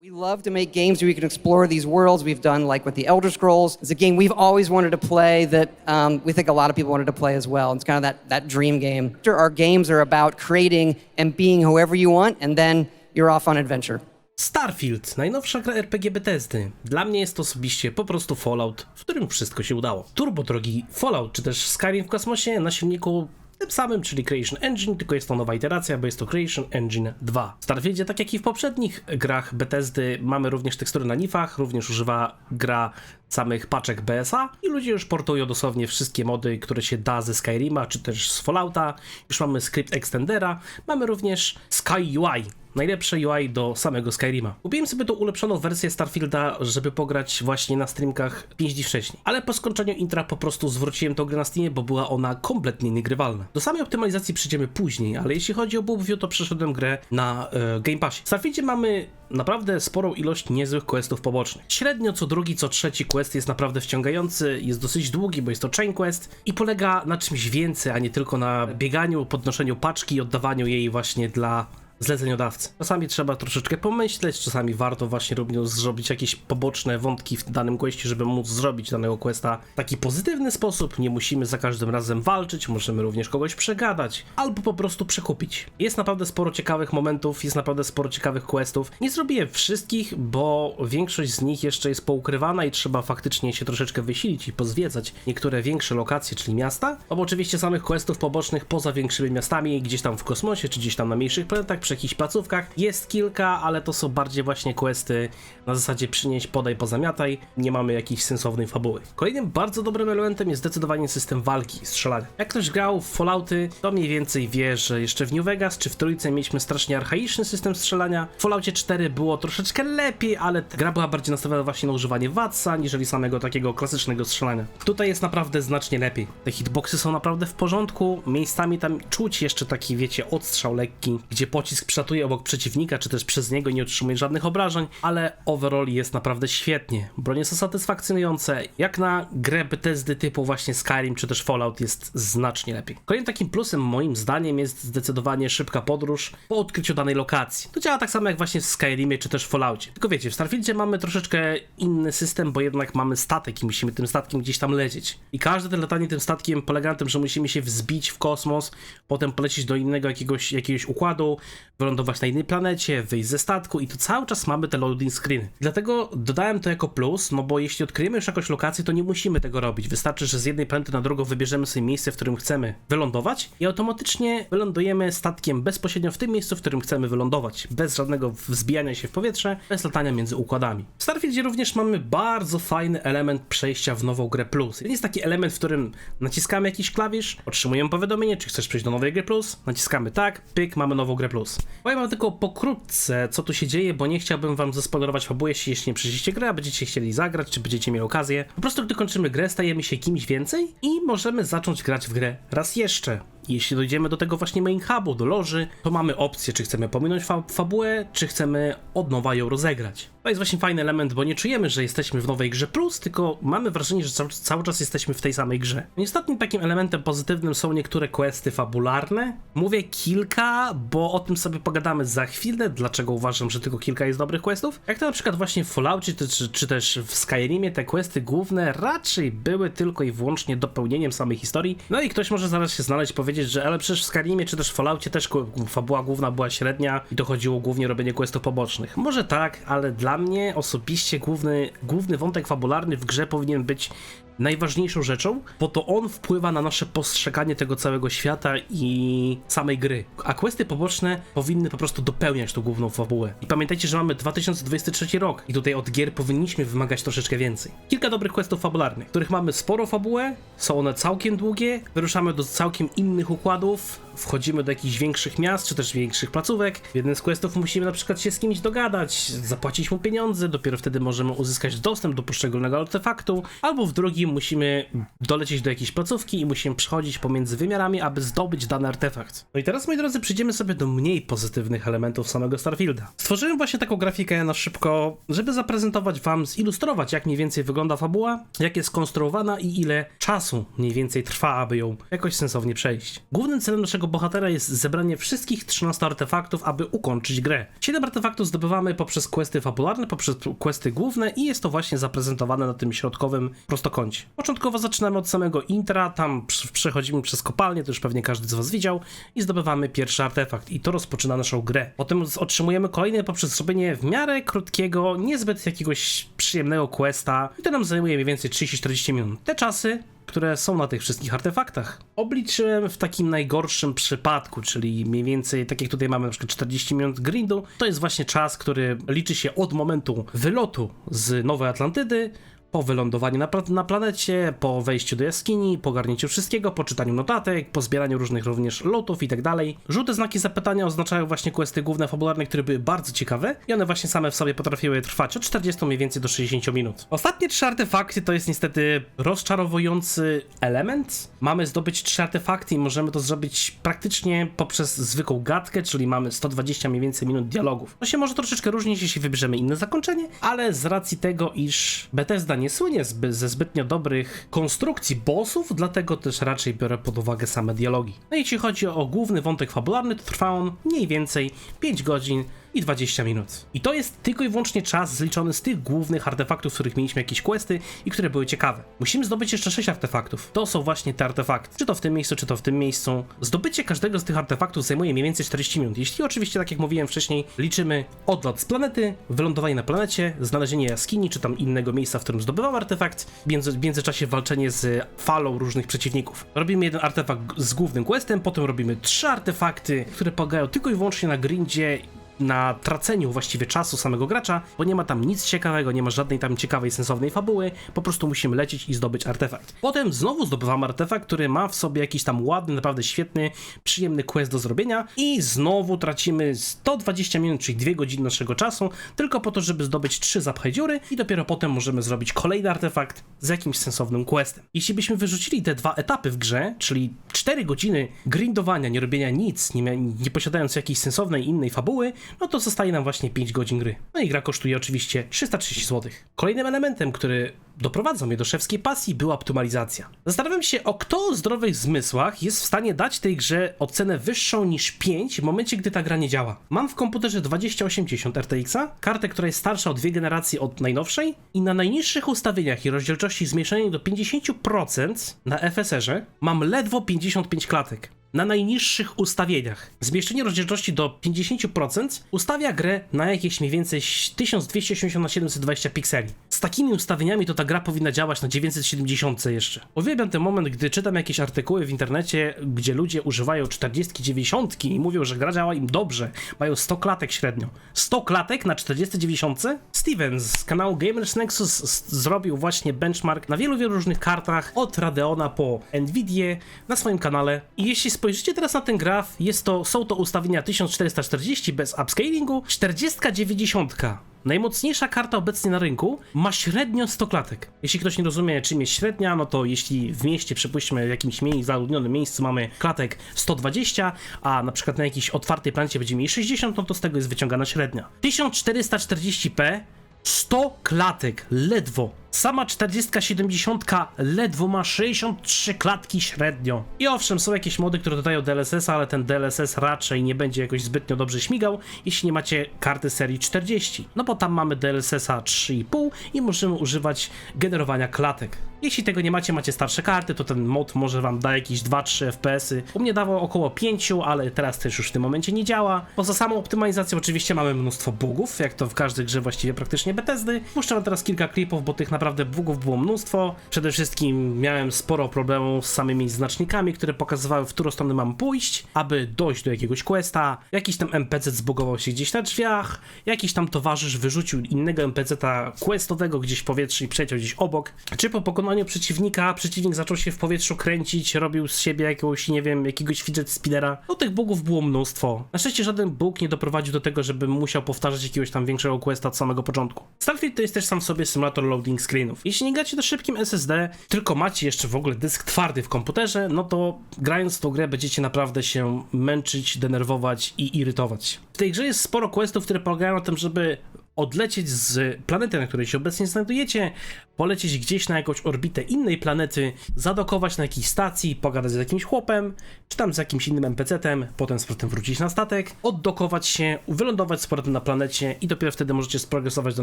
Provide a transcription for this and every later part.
We love to make games where you can explore these worlds. We've done like with the Elder Scrolls. It's a game we've always wanted to play that um, we think a lot of people wanted to play as well. It's kind of that, that dream game. Our games are about creating and being whoever you want, and then you're off on adventure. Starfield, najnowsza gra RPG Bethesdy. Dla mnie jest to osobiście po prostu Fallout, w którym wszystko się udało. Turbo drogi Fallout, czy też Skyrim w kosmosie na silniku tym samym, czyli Creation Engine, tylko jest to nowa iteracja, bo jest to Creation Engine 2. W Starfieldzie, tak jak i w poprzednich grach Bethesdy, mamy również tekstury na nifach, również używa gra samych paczek BSA i ludzie już portują dosłownie wszystkie mody, które się da ze Skyrima, czy też z Fallouta. Już mamy skrypt extendera, mamy również Sky UI, najlepsze UI do samego Skyrima. Kupiłem sobie tą ulepszoną wersję Starfielda, żeby pograć właśnie na streamkach 5 dni wcześniej. Ale po skończeniu intra po prostu zwróciłem tą grę na Steamie, bo była ona kompletnie niegrywalna. Do samej optymalizacji przyjdziemy później, ale jeśli chodzi o Boobview, to przeszedłem grę na e, Game Passie. W Starfieldzie mamy naprawdę sporą ilość niezłych questów pobocznych. Średnio co drugi, co trzeci quest jest naprawdę wciągający, jest dosyć długi, bo jest to chain quest i polega na czymś więcej, a nie tylko na bieganiu, podnoszeniu paczki i oddawaniu jej właśnie dla zleceniodawcy. Czasami trzeba troszeczkę pomyśleć, czasami warto właśnie również zrobić jakieś poboczne wątki w danym questie, żeby móc zrobić danego questa w taki pozytywny sposób. Nie musimy za każdym razem walczyć, możemy również kogoś przegadać albo po prostu przekupić. Jest naprawdę sporo ciekawych momentów, jest naprawdę sporo ciekawych questów. Nie zrobiłem wszystkich, bo większość z nich jeszcze jest poukrywana i trzeba faktycznie się troszeczkę wysilić i pozwiedzać niektóre większe lokacje, czyli miasta. Bo oczywiście samych questów pobocznych poza większymi miastami, gdzieś tam w kosmosie, czy gdzieś tam na mniejszych planetach, przy jakichś placówkach. Jest kilka, ale to są bardziej właśnie questy na zasadzie przynieść, podaj, pozamiataj. Nie mamy jakiejś sensownej fabuły. Kolejnym bardzo dobrym elementem jest zdecydowanie system walki, strzelania. Jak ktoś grał w Fallouty, to mniej więcej wie, że jeszcze w New Vegas czy w Trójce mieliśmy strasznie archaiczny system strzelania. W Falloutie 4 było troszeczkę lepiej, ale gra była bardziej nastawiona właśnie na używanie watsa, niżeli samego takiego klasycznego strzelania. Tutaj jest naprawdę znacznie lepiej. Te hitboxy są naprawdę w porządku, miejscami tam czuć jeszcze taki, wiecie, odstrzał lekki, gdzie pocisk przelatuje obok przeciwnika, czy też przez niego nie otrzymuje żadnych obrażeń, ale overall jest naprawdę świetnie. Bronie są satysfakcjonujące. Jak na grę Bethesdy typu właśnie Skyrim, czy też Fallout jest znacznie lepiej. Kolejnym takim plusem moim zdaniem jest zdecydowanie szybka podróż po odkryciu danej lokacji. To działa tak samo jak właśnie w Skyrimie, czy też Falloutie. Tylko wiecie, w Starfieldzie mamy troszeczkę inny system, bo jednak mamy statek i musimy tym statkiem gdzieś tam lecieć. I każde latanie tym statkiem polega na tym, że musimy się wzbić w kosmos, potem polecieć do innego jakiegoś, jakiegoś układu, wylądować na innej planecie, wyjść ze statku i tu cały czas mamy te loading screeny. Dlatego dodałem to jako plus, no bo jeśli odkryjemy już jakąś lokację, to nie musimy tego robić. Wystarczy, że z jednej planety na drugą wybierzemy sobie miejsce, w którym chcemy wylądować i automatycznie wylądujemy statkiem bezpośrednio w tym miejscu, w którym chcemy wylądować. Bez żadnego wzbijania się w powietrze, bez latania między układami. W Starfieldzie również mamy bardzo fajny element przejścia w nową grę plus. Jest taki element, w którym naciskamy jakiś klawisz, otrzymujemy powiadomienie, czy chcesz przejść do nowej gry plus, naciskamy tak, pyk, mamy nową grę plus. Powiem wam tylko pokrótce, co tu się dzieje, bo nie chciałbym wam zaspoilerować fabuły, jeśli jeszcze nie przejdziecie grę, a będziecie chcieli zagrać, czy będziecie mieli okazję. Po prostu, gdy kończymy grę, stajemy się kimś więcej i możemy zacząć grać w grę raz jeszcze. Jeśli dojdziemy do tego właśnie main hubu, do loży, to mamy opcję, czy chcemy pominąć fa fabułę, czy chcemy od nowa ją rozegrać. To jest właśnie fajny element, bo nie czujemy, że jesteśmy w nowej grze plus, tylko mamy wrażenie, że cały, cały czas jesteśmy w tej samej grze. I ostatnim takim elementem pozytywnym są niektóre questy fabularne. Mówię kilka, bo o tym sobie pogadamy za chwilę, dlaczego uważam, że tylko kilka jest dobrych questów. Jak to na przykład właśnie w Falloutie, czy, czy, też w Skyrimie te questy główne raczej były tylko i wyłącznie dopełnieniem samej historii. No i ktoś może zaraz się znaleźć powiedzieć, że ale przecież w Skyrimie czy też w Falloutie też fabuła główna była średnia i dochodziło głównie o robienie questów pobocznych. Może tak, ale dla mnie osobiście główny, główny wątek fabularny w grze powinien być najważniejszą rzeczą, bo to on wpływa na nasze postrzeganie tego całego świata i samej gry. A questy poboczne powinny po prostu dopełniać tą główną fabułę. I pamiętajcie, że mamy 2023 rok i tutaj od gier powinniśmy wymagać troszeczkę więcej. Kilka dobrych questów fabularnych, których mamy sporo fabułę, są one całkiem długie, wyruszamy do całkiem innych układów, wchodzimy do jakichś większych miast, czy też większych placówek. W jednym z questów musimy na przykład się z kimś dogadać, zapłacić mu pieniądze, dopiero wtedy możemy uzyskać dostęp do poszczególnego artefaktu, albo w drugim musimy dolecieć do jakiejś placówki i musimy przechodzić pomiędzy wymiarami, aby zdobyć dany artefakt. No i teraz, moi drodzy, przejdziemy sobie do mniej pozytywnych elementów samego Starfielda. Stworzyłem właśnie taką grafikę na szybko, żeby zaprezentować wam, zilustrować, jak mniej więcej wygląda fabuła, jak jest skonstruowana i ile czasu mniej więcej trwa, aby ją jakoś sensownie przejść. Głównym celem naszego bohatera jest zebranie wszystkich 13 artefaktów, aby ukończyć grę. 7 artefaktów zdobywamy poprzez questy fabularne, poprzez questy główne i jest to właśnie zaprezentowane na tym środkowym prostokącie. Początkowo zaczynamy od samego intra, tam przechodzimy przez kopalnię, to już pewnie każdy z was widział i zdobywamy pierwszy artefakt i to rozpoczyna naszą grę. Potem otrzymujemy kolejny poprzez zrobienie w miarę krótkiego, niezbyt jakiegoś przyjemnego questa i to nam zajmuje mniej więcej 30-40 minut. Te czasy które są na tych wszystkich artefaktach. Obliczyłem w takim najgorszym przypadku, czyli mniej więcej, tak jak tutaj mamy na przykład 40 minut grindu, to jest właśnie czas, który liczy się od momentu wylotu z Nowej Atlantydy, po wylądowaniu na, na planecie, po wejściu do jaskini, po garnięciu wszystkiego, po czytaniu notatek, po zbieraniu różnych również lotów i tak dalej. Żółte znaki zapytania oznaczają właśnie questy główne fabularne, które były bardzo ciekawe i one właśnie same w sobie potrafiły trwać od 40 mniej więcej do 60 minut. Ostatnie trzy artefakty to jest niestety rozczarowujący element. Mamy zdobyć trzy artefakty i możemy to zrobić praktycznie poprzez zwykłą gadkę, czyli mamy 120 mniej więcej minut dialogów. To się może troszeczkę różnić, jeśli wybierzemy inne zakończenie, ale z racji tego, iż Bethesda nie słynie zby, ze zbytnio dobrych konstrukcji bossów, dlatego też raczej biorę pod uwagę same dialogi. No i jeśli chodzi o główny wątek fabularny, to trwa on mniej więcej 5 godzin i 20 minut. I to jest tylko i wyłącznie czas zliczony z tych głównych artefaktów, w których mieliśmy jakieś questy i które były ciekawe. Musimy zdobyć jeszcze 6 artefaktów. To są właśnie te artefakty. Czy to w tym miejscu, czy to w tym miejscu. Zdobycie każdego z tych artefaktów zajmuje mniej więcej 40 minut. Jeśli oczywiście, tak jak mówiłem wcześniej, liczymy odlot z planety, wylądowanie na planecie, znalezienie jaskini, czy tam innego miejsca, w którym zdobywam artefakt, w międzyczasie walczenie z falą różnych przeciwników. Robimy jeden artefakt z głównym questem, potem robimy trzy artefakty, które polegają tylko i wyłącznie na grindzie na traceniu właściwie czasu samego gracza, bo nie ma tam nic ciekawego, nie ma żadnej tam ciekawej, sensownej fabuły, po prostu musimy lecieć i zdobyć artefakt. Potem znowu zdobywamy artefakt, który ma w sobie jakiś tam ładny, naprawdę świetny, przyjemny quest do zrobienia i znowu tracimy 120 minut, czyli 2 godziny naszego czasu, tylko po to, żeby zdobyć 3 zapchaj dziury i dopiero potem możemy zrobić kolejny artefakt z jakimś sensownym questem. Jeśli byśmy wyrzucili te dwa etapy w grze, czyli 4 godziny grindowania, nie robienia nic, nie, nie posiadając jakiejś sensownej innej fabuły, no to zostaje nam właśnie 5 godzin gry. No i gra kosztuje oczywiście 330 zł. Kolejnym elementem, który doprowadza mnie do szewskiej pasji, była optymalizacja. Zastanawiam się, o kto o zdrowych zmysłach jest w stanie dać tej grze ocenę wyższą niż 5 w momencie, gdy ta gra nie działa. Mam w komputerze 2080 RTX-a, kartę, która jest starsza o dwie generacje od najnowszej i na najniższych ustawieniach i rozdzielczości zmniejszonej do 50% na FSR-ze mam ledwo 55 klatek na najniższych ustawieniach. Zmieszczenie rozdzielczości do 50% ustawia grę na jakieś mniej więcej 1280 na 720 pikseli. Z takimi ustawieniami to ta gra powinna działać na 970 jeszcze. Uwielbiam ten moment, gdy czytam jakieś artykuły w internecie, gdzie ludzie używają 40 90 i mówią, że gra działa im dobrze. Mają 100 klatek średnio. 100 klatek na 40 90? Steven z kanału Gamers Nexus zrobił właśnie benchmark na wielu, wielu różnych kartach, od Radeona po Nvidia na swoim kanale. I jeśli spojrzycie teraz na ten graf, jest to, są to ustawienia 1440 bez upscalingu, 4090. Najmocniejsza karta obecnie na rynku ma średnio 100 klatek. Jeśli ktoś nie rozumie, czym jest średnia, no to jeśli w mieście, przypuśćmy, w jakimś mniej zaludnionym miejscu mamy klatek 120, a na przykład na jakiejś otwartej planecie będzie mieli 60, no to z tego jest wyciągana średnia. 1440p 100 klatek, ledwo. Sama 4070 ledwo ma 63 klatki średnio. I owszem, są jakieś mody, które dodają DLSS, ale ten DLSS raczej nie będzie jakoś zbytnio dobrze śmigał, jeśli nie macie karty serii 40. No bo tam mamy DLSS-a 3,5 i możemy używać generowania klatek. Jeśli tego nie macie, macie starsze karty, to ten mod może wam da jakieś 2-3 FPS-y. U mnie dawał około 5, ale teraz też już w tym momencie nie działa. Poza samą optymalizacją oczywiście mamy mnóstwo bugów, jak to w każdej grze właściwie praktycznie Bethesdy. Puszczam teraz kilka klipów, bo tych naprawdę bugów było mnóstwo. Przede wszystkim miałem sporo problemów z samymi znacznikami, które pokazywały, w którą stronę mam pójść, aby dojść do jakiegoś questa. Jakiś tam NPC zbugował się gdzieś na drzwiach, jakiś tam towarzysz wyrzucił innego NPC-ta questowego gdzieś w powietrze i przeciął gdzieś obok. Czy po pokonaniu przeciwnika, przeciwnik zaczął się w powietrzu kręcić, robił z siebie jakiegoś, nie wiem, jakiegoś fidget spinnera. No tych bugów było mnóstwo. Na szczęście żaden bug nie doprowadził do tego, żebym musiał powtarzać jakiegoś tam większego questa od samego początku. Starfield to jest też sam w sobie symulator loading screenów. Jeśli nie gracie na szybkim SSD, tylko macie jeszcze w ogóle dysk twardy w komputerze, no to grając w tą grę będziecie naprawdę się męczyć, denerwować i irytować. W tej grze jest sporo questów, które polegają na tym, żeby odlecieć z planety, na której się obecnie znajdujecie, polecieć gdzieś na jakąś orbitę innej planety, zadokować na jakiejś stacji, pogadać z jakimś chłopem, czy tam z jakimś innym NPC-tem, potem z powrotem wrócić na statek, oddokować się, wylądować z powrotem na planecie i dopiero wtedy możecie sprogresować do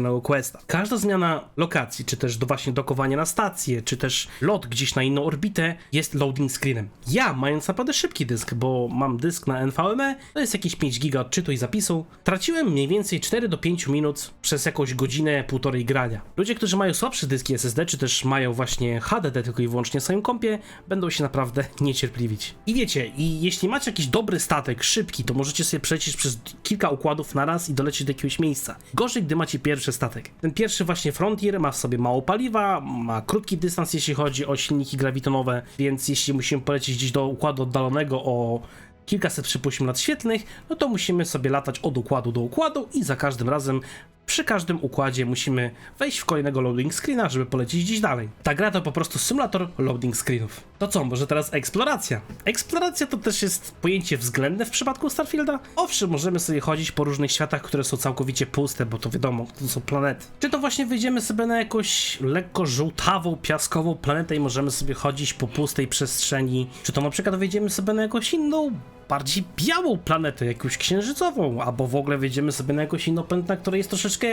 nowego questa. Każda zmiana lokacji, czy też do właśnie dokowania na stację, czy też lot gdzieś na inną orbitę jest loading screenem. Ja, mając naprawdę szybki dysk, bo mam dysk na NVMe, to jest jakieś 5 giga odczytu i zapisu, traciłem mniej więcej 4 do 5 minut przez jakąś godzinę, półtorej grania. Ludzie, którzy mają słabsze dyski SSD, czy też mają właśnie HDD tylko i wyłącznie w swoim kompie, będą się naprawdę niecierpliwić. I wiecie, i jeśli macie jakiś dobry statek, szybki, to możecie sobie przejść przez kilka układów na raz i dolecieć do jakiegoś miejsca. Gorzej, gdy macie pierwszy statek. Ten pierwszy właśnie Frontier ma w sobie mało paliwa, ma krótki dystans, jeśli chodzi o silniki grawitonowe, więc jeśli musimy polecieć gdzieś do układu oddalonego o kilkaset przypuśćmy lat świetlnych, no to musimy sobie latać od układu do układu i za każdym razem przy każdym układzie musimy wejść w kolejnego loading screena, żeby polecieć gdzieś dalej. Ta gra to po prostu symulator loading screenów. To co, może teraz eksploracja? Eksploracja to też jest pojęcie względne w przypadku Starfielda. Owszem, możemy sobie chodzić po różnych światach, które są całkowicie puste, bo to wiadomo, to są planety. Czy to właśnie wyjdziemy sobie na jakąś lekko żółtawą, piaskową planetę i możemy sobie chodzić po pustej przestrzeni, czy to na przykład wyjdziemy sobie na jakąś inną, bardziej białą planetę, jakąś księżycową, albo w ogóle wejdziemy sobie na jakąś inną planetę, na której jest troszeczkę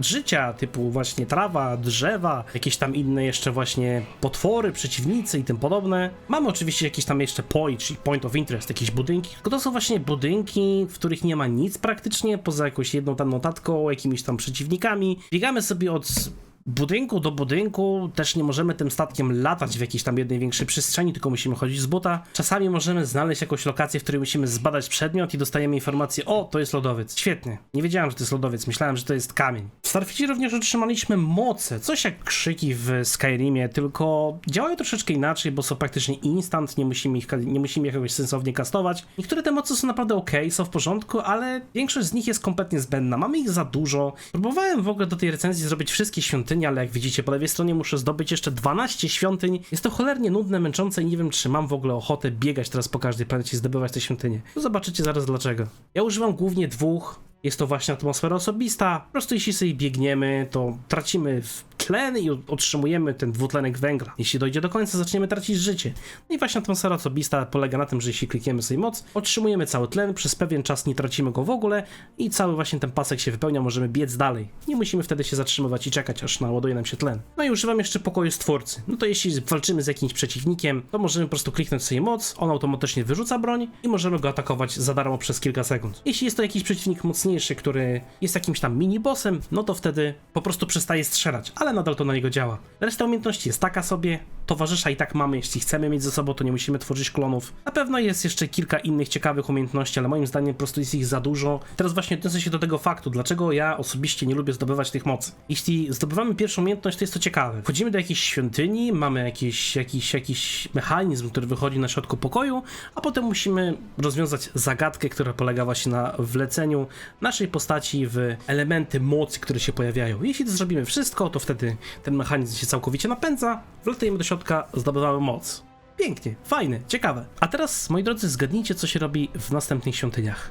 życia, typu właśnie trawa, drzewa, jakieś tam inne jeszcze właśnie potwory, przeciwnicy i tym podobne. Mamy oczywiście jakieś tam jeszcze POI, czyli Point of Interest, jakieś budynki, tylko to są właśnie budynki, w których nie ma nic praktycznie, poza jakąś jedną tam notatką, jakimiś tam przeciwnikami. Biegamy sobie od budynku do budynku też nie możemy tym statkiem latać w jakiejś tam jednej większej przestrzeni, tylko musimy chodzić z buta. Czasami możemy znaleźć jakąś lokację, w której musimy zbadać przedmiot i dostajemy informację, o, to jest lodowiec. Świetnie. Nie wiedziałem, że to jest lodowiec, myślałem, że to jest kamień. W Starfieldzie również otrzymaliśmy moce, coś jak krzyki w Skyrimie, tylko działają troszeczkę inaczej, bo są praktycznie instant, nie musimy ich, nie musimy ich jakoś sensownie kastować. Niektóre te moce są naprawdę ok, są w porządku, ale większość z nich jest kompletnie zbędna. Mamy ich za dużo. Próbowałem w ogóle do tej recenzji zrobić wszystkie świątynie, ale jak widzicie po lewej stronie muszę zdobyć jeszcze 12 świątyń. Jest to cholernie nudne, męczące i nie wiem, czy mam w ogóle ochotę biegać teraz po każdej planecie i zdobywać te świątynie. Zobaczycie zaraz dlaczego. Ja używam głównie dwóch. Jest to właśnie atmosfera osobista. Po prostu jeśli sobie biegniemy, to tracimy w tlen i otrzymujemy ten dwutlenek węgla. Jeśli dojdzie do końca, zaczniemy tracić życie. No i właśnie atmosfera osobista polega na tym, że jeśli klikniemy sobie moc, otrzymujemy cały tlen, przez pewien czas nie tracimy go w ogóle i cały właśnie ten pasek się wypełnia, możemy biec dalej. Nie musimy wtedy się zatrzymywać i czekać, aż naładuje nam się tlen. No i używam jeszcze pokoju stwórcy. No to jeśli walczymy z jakimś przeciwnikiem, to możemy po prostu kliknąć sobie moc, on automatycznie wyrzuca broń i możemy go atakować za darmo przez kilka sekund. Jeśli jest to jakiś przeciwnik mocniejszy, który jest jakimś tam mini-bossem, no to wtedy po prostu przestaje strzelać, ale nadal to na niego działa. Reszta umiejętności jest taka sobie, towarzysza i tak mamy, jeśli chcemy mieć ze sobą, to nie musimy tworzyć klonów. Na pewno jest jeszcze kilka innych ciekawych umiejętności, ale moim zdaniem po prostu jest ich za dużo. Teraz właśnie odniosę się do tego faktu, dlaczego ja osobiście nie lubię zdobywać tych mocy. Jeśli zdobywamy pierwszą umiejętność, to jest to ciekawe. Wchodzimy do jakiejś świątyni, mamy jakiś, jakiś, jakiś mechanizm, który wychodzi na środku pokoju, a potem musimy rozwiązać zagadkę, która polega właśnie na wleceniu naszej postaci w elementy mocy, które się pojawiają. Jeśli to zrobimy wszystko, to wtedy ten mechanizm się całkowicie napędza, wlatujemy do środka, zdobywamy moc. Pięknie, fajne, ciekawe. A teraz, moi drodzy, zgadnijcie, co się robi w następnych świątyniach.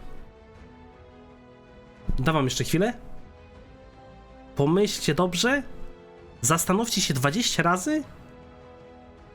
Dawam jeszcze chwilę. Pomyślcie dobrze. Zastanówcie się 20 razy.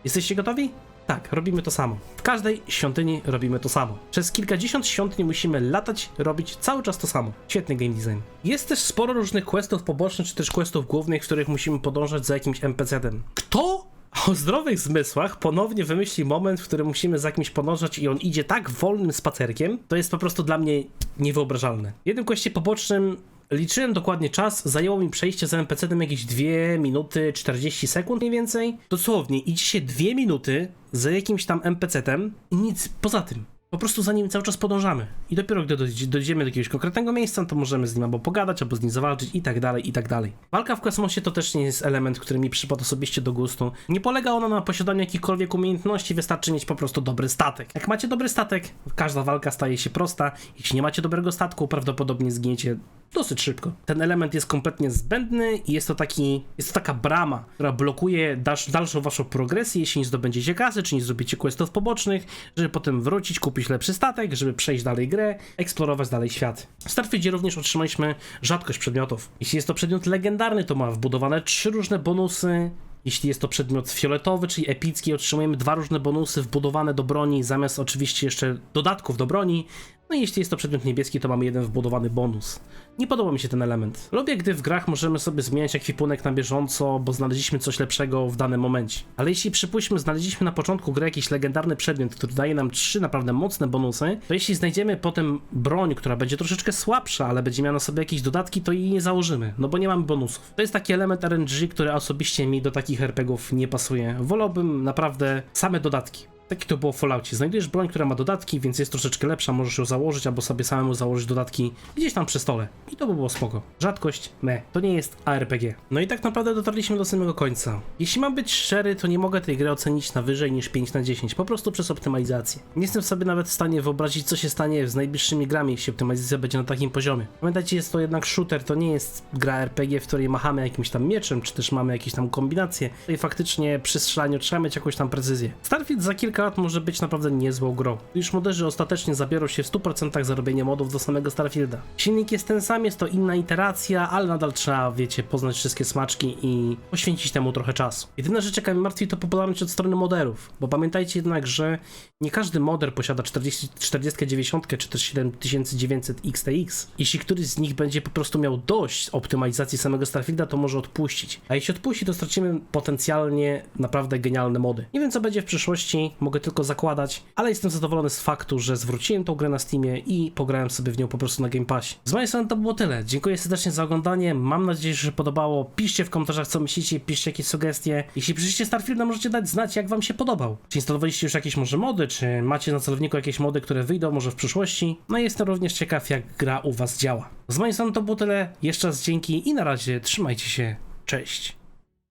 Jesteście gotowi? Tak, robimy to samo. W każdej świątyni robimy to samo. Przez kilkadziesiąt świątyń musimy latać, robić cały czas to samo. Świetny game design. Jest też sporo różnych questów pobocznych, czy też questów głównych, w których musimy podążać za jakimś NPC-tem. Kto o zdrowych zmysłach ponownie wymyśli moment, w którym musimy za kimś podążać i on idzie tak wolnym spacerkiem, to jest po prostu dla mnie niewyobrażalne. W jednym questie pobocznym Liczyłem dokładnie czas, zajęło mi przejście za NPC-tem jakieś 2 minuty 40 sekund mniej więcej. Dosłownie, idzie się 2 minuty za jakimś tam NPC-tem i nic poza tym. Po prostu za nim cały czas podążamy. I dopiero gdy dojdzie- dojdziemy do jakiegoś konkretnego miejsca, to możemy z nim albo pogadać, albo z nim zawalczyć i tak dalej, i tak dalej. Walka w kosmosie to też nie jest element, który mi przypadł osobiście do gustu. Nie polega ona na posiadaniu jakichkolwiek umiejętności, wystarczy mieć po prostu dobry statek. Jak macie dobry statek, każda walka staje się prosta. Jeśli nie macie dobrego statku, prawdopodobnie zginiecie dosyć szybko. Ten element jest kompletnie zbędny i jest to taki, jest to taka brama, która blokuje dalsz, dalszą waszą progresję, jeśli nie zdobędziecie kasy, czy nie zrobicie questów pobocznych, żeby potem wrócić, kupić zrobić lepszy statek, żeby przejść dalej grę, eksplorować dalej świat. W Starfieldzie również otrzymaliśmy rzadkość przedmiotów. Jeśli jest to przedmiot legendarny, to ma wbudowane trzy różne bonusy. Jeśli jest to przedmiot fioletowy, czyli epicki, otrzymujemy dwa różne bonusy wbudowane do broni, zamiast oczywiście jeszcze dodatków do broni. No i jeśli jest to przedmiot niebieski, to mamy jeden wbudowany bonus. Nie podoba mi się ten element. Lubię, gdy w grach możemy sobie zmieniać ekwipunek na bieżąco, bo znaleźliśmy coś lepszego w danym momencie. Ale jeśli przypuśćmy, znaleźliśmy na początku gry jakiś legendarny przedmiot, który daje nam trzy naprawdę mocne bonusy, to jeśli znajdziemy potem broń, która będzie troszeczkę słabsza, ale będzie miała na sobie jakieś dodatki, to jej nie założymy, no bo nie mamy bonusów. To jest taki element RNG, który osobiście mi do takich RPGów nie pasuje. Wolałbym naprawdę same dodatki. Taki to było w Falloutie. Znajdujesz broń, która ma dodatki, więc jest troszeczkę lepsza, możesz ją założyć, albo sobie samemu założyć dodatki gdzieś tam przy stole. I to by było spoko. Rzadkość? Me. To nie jest ARPG. No i tak naprawdę dotarliśmy do samego końca. Jeśli mam być szczery, to nie mogę tej gry ocenić na wyżej niż 5 na 10, po prostu przez optymalizację. Nie jestem sobie nawet w stanie wyobrazić, co się stanie z najbliższymi grami, jeśli optymalizacja będzie na takim poziomie. Pamiętajcie, jest to jednak shooter, to nie jest gra RPG, w której machamy jakimś tam mieczem, czy też mamy jakieś tam kombinacje. I faktycznie przy strzelaniu trzeba mieć jakąś tam precyzję. Starfield za kilka lat może być naprawdę niezłą grą. Już moderzy ostatecznie zabiorą się w 100% za robienie modów do samego Starfielda. Silnik jest ten sam, jest to inna iteracja, ale nadal trzeba, wiecie, poznać wszystkie smaczki i poświęcić temu trochę czasu. Jedyna rzecz, jaka mnie martwi, to popularność od strony moderów, bo pamiętajcie jednak, że nie każdy moder posiada 40, 4090 czy też 7900 XTX. Jeśli któryś z nich będzie po prostu miał dość optymalizacji samego Starfielda, to może odpuścić. A jeśli odpuści, to stracimy potencjalnie naprawdę genialne mody. Nie wiem, co będzie w przyszłości, mogę tylko zakładać, ale jestem zadowolony z faktu, że zwróciłem tą grę na Steamie i pograłem sobie w nią po prostu na Game Passie. Z mojej strony to było tyle. Dziękuję serdecznie za oglądanie. Mam nadzieję, że się podobało. Piszcie w komentarzach, co myślicie, piszcie jakieś sugestie. Jeśli przyjdziecie Starfielda, możecie dać znać, jak wam się podobał. Czy instalowaliście już jakieś może mody, czy macie na celowniku jakieś mody, które wyjdą może w przyszłości. No i jestem również ciekaw, jak gra u was działa. Z mojej strony to było tyle. Jeszcze raz dzięki i na razie trzymajcie się. Cześć.